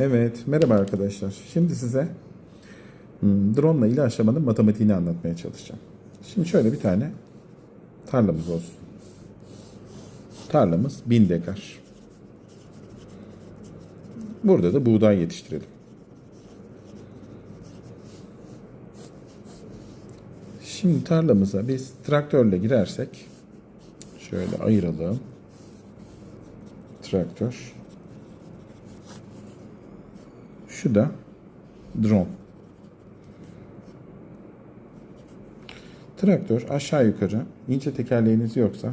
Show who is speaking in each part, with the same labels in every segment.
Speaker 1: Evet, merhaba arkadaşlar. Şimdi size hmm, drone ile ilaçlamanın matematiğini anlatmaya çalışacağım. Şimdi şöyle bir tane tarlamız olsun. Tarlamız 1000 dekar. Burada da buğday yetiştirelim. Şimdi tarlamıza biz traktörle girersek şöyle ayıralım. Traktör. Şu da drone. Traktör aşağı yukarı ince tekerleğiniz yoksa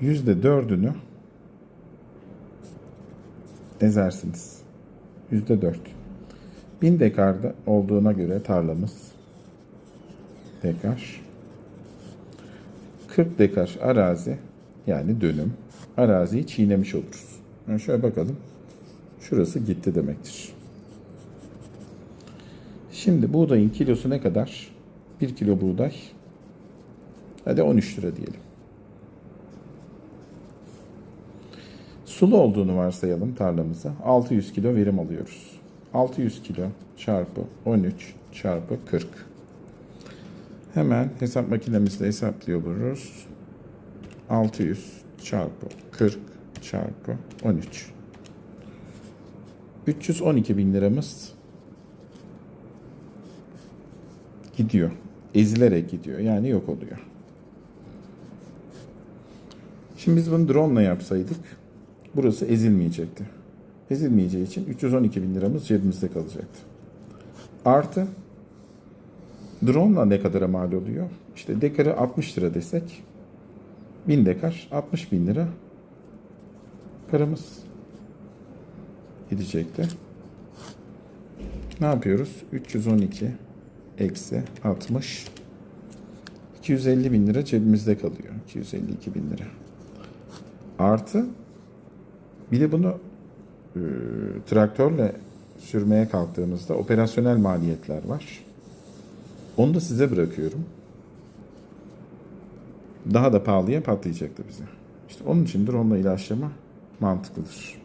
Speaker 1: yüzde dördünü ezersiniz. Yüzde dört. Bin dekarda olduğuna göre tarlamız dekar. 40 dekar arazi yani dönüm araziyi çiğnemiş oluruz. Yani şöyle bakalım. Şurası gitti demektir. Şimdi buğdayın kilosu ne kadar? 1 kilo buğday. Hadi 13 lira diyelim. Sulu olduğunu varsayalım tarlamıza. 600 kilo verim alıyoruz. 600 kilo çarpı 13 çarpı 40. Hemen hesap makinemizde hesaplıyoruz. 600 çarpı 40 çarpı 13. 312 bin liramız gidiyor. Ezilerek gidiyor. Yani yok oluyor. Şimdi biz bunu drone ile yapsaydık burası ezilmeyecekti. Ezilmeyeceği için 312 bin liramız cebimizde kalacaktı. Artı drone ile ne kadara mal oluyor? İşte dekarı 60 lira desek 1000 dekar 60 bin lira paramız gidecekti. Ne yapıyoruz? 312 eksi 60 250 bin lira cebimizde kalıyor. 252 bin lira. Artı bir de bunu e, traktörle sürmeye kalktığımızda operasyonel maliyetler var. Onu da size bırakıyorum. Daha da pahalıya patlayacaktı bize. İşte onun için drone ile ilaçlama mantıklıdır.